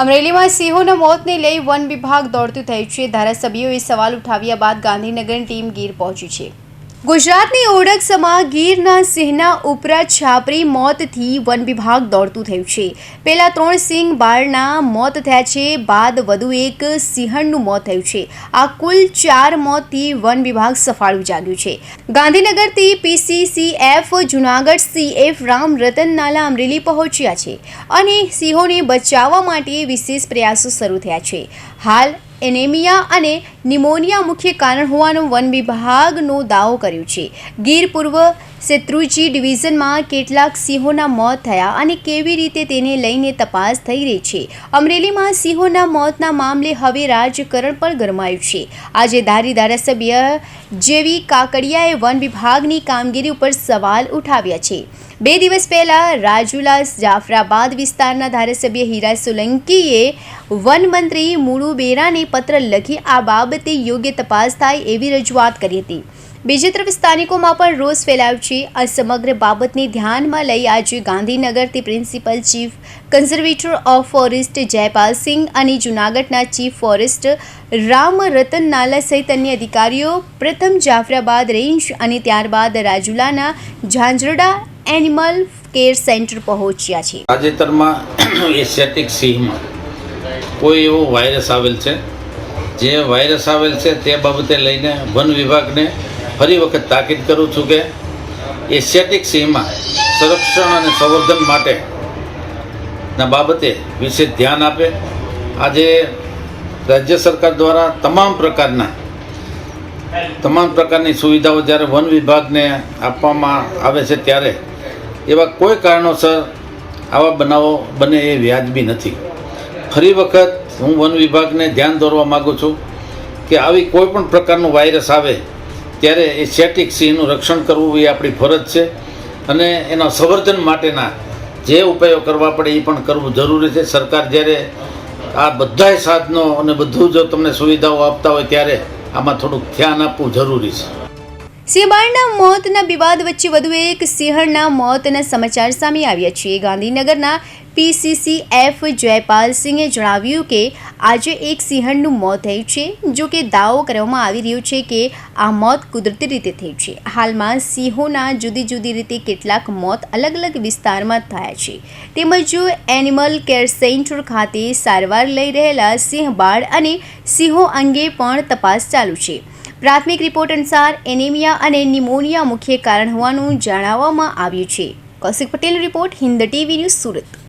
અમરેલીમાં સિંહોના મોતને લઈ વન વિભાગ દોડતું થયું છે. ધારાસભ્યોએ સવાલ ઉઠાવ્યા બાદ ગાંધીનગરની ટીમ ગીર પહોંચી છે. ગુજરાતની ઓળખ સમા ગીરના સિંહના ઉપરા છાપરી મોતથી વન વિભાગ દોડતું થયું છે. પહેલા ત્રણ સિંહ બાળના મોત થયા છે, બાદ વધુ એક સિંહણનું મોત થયું છે. આ કુલ ચાર મોતથી વન વિભાગ સફાળું જાગ્યું છે. ગાંધીનગરથી પીસીસીએફ, જુનાગઢ સીએફ, રામ રતન નાલા અમરેલી પહોંચ્યા છે અને સિંહોને બચાવવા માટે વિશેષ પ્રયાસો શરૂ થયા છે. હાલ એનેમિયા અને નિમોનિયા મુખ્ય કારણ હોવાનો વન વિભાગનો દાવો કર્યો છે. ગીર પૂર્વ શેત્રુજી ડિવિઝનમાં કેટલાક સિંહોના મોત થયા અને કેવી રીતે તેને લઈને તપાસ થઈ રહી છે? અમરેલીમાં સિંહોના મોતના મામલે હવે રાજકારણ પણ ગરમાયું છે. આજે ધારી ધારાસભ્ય જેવી કાકડિયાએ વન વિભાગની કામગીરી ઉપર સવાલ ઉઠાવ્યા છે. બે દિવસ પહેલાં રાજુલા જાફરાબાદ વિસ્તારના ધારાસભ્ય હીરા સોલંકીએ વન મંત્રી મુળુ બેરાને પત્ર લખી આ બાબતે યોગ્ય તપાસ થાય એવી રજૂઆત કરી હતી. બીજી તરફ સ્થાનિકોમાં પણ રોષ ફેલાયો છે. આ સમગ્ર બાબતને ધ્યાનમાં લઈ આજે ગાંધીનગરથી principal chief conservator of forest Jaypal Singh અને જૂનાગઢના ચીફ ફોરેસ્ટ રામ રતન નાલા સહિત અન્ય અધિકારીઓ, પ્રથમ જાફરાબાદ રેન્જ અને ત્યારબાદ રાજુલાના ઝાંઝરડા એનિમલ કેર સેન્ટર પહોંચ્યા છે. તાજેતરમાં એશિયાટિક સિંહમાં કોઈ એવો વાયરસ આવેલ છે? જે વાયરસ આવેલ છે તે બાબતે લઈને વન વિભાગને ફરી વખત તાકીદ કરું છું કે એશિયાટિક સિંહમાં સંરક્ષણ અને સંવર્ધન માટે ના બાબતે વિશેષ ધ્યાન આપે. આજે રાજ્ય સરકાર દ્વારા તમામ પ્રકારના, તમામ પ્રકારની સુવિધાઓ જ્યારે વન વિભાગને આપવામાં આવે છે ત્યારે એવા કોઈ કારણોસર આવા બનાવો બને એ વ્યાજબી નથી. ફરી વખત હું વન વિભાગને ધ્યાન દોરવા માગું છું કે આવી કોઈ પણ પ્રકારનું વાયરસ આવે ત્યારે એ સેટિક સિંહનું રક્ષણ કરવું એ આપણી ફરજ છે. અને એના સંવર્ધન માટેના જે ઉપાયો કરવા પડે એ પણ કરવું જરૂરી છે. સરકાર જ્યારે આ બધાય સાધનો અને બધું જો તમને સુવિધાઓ આપતા હોય ત્યારે આમાં થોડુંક ધ્યાન આપવું જરૂરી છે. સિંહબાળના મોતના વિવાદ વચ્ચે વધુ એક સિંહણના મોતના સમાચાર સામે આવ્યા છે ગાંધીનગરના પીસીસીએફ જયપાલ સિંહે જણાવ્યું કે, આજે એક સિંહણનું મોત થયું છે, જો કે દાવો કરવામાં આવી રહ્યો છે કે આ મોત કુદરતી રીતે થયું છે. હાલમાં સિંહોના જુદી જુદી રીતે કેટલાક મોત અલગ અલગ વિસ્તારમાં થયા છે. તેમજ એનિમલ કેર સેન્ટર ખાતે સારવાર લઈ રહેલા સિંહ બાળ અને સિંહો અંગે પણ તપાસ ચાલુ છે. પ્રાથમિક રિપોર્ટ અનુસાર એનિમિયા અને નિમોનિયા મુખ્ય કારણ હોવાનું જણાવવામાં આવ્યું છે. Kaushik Patel report Hind TV news Surat.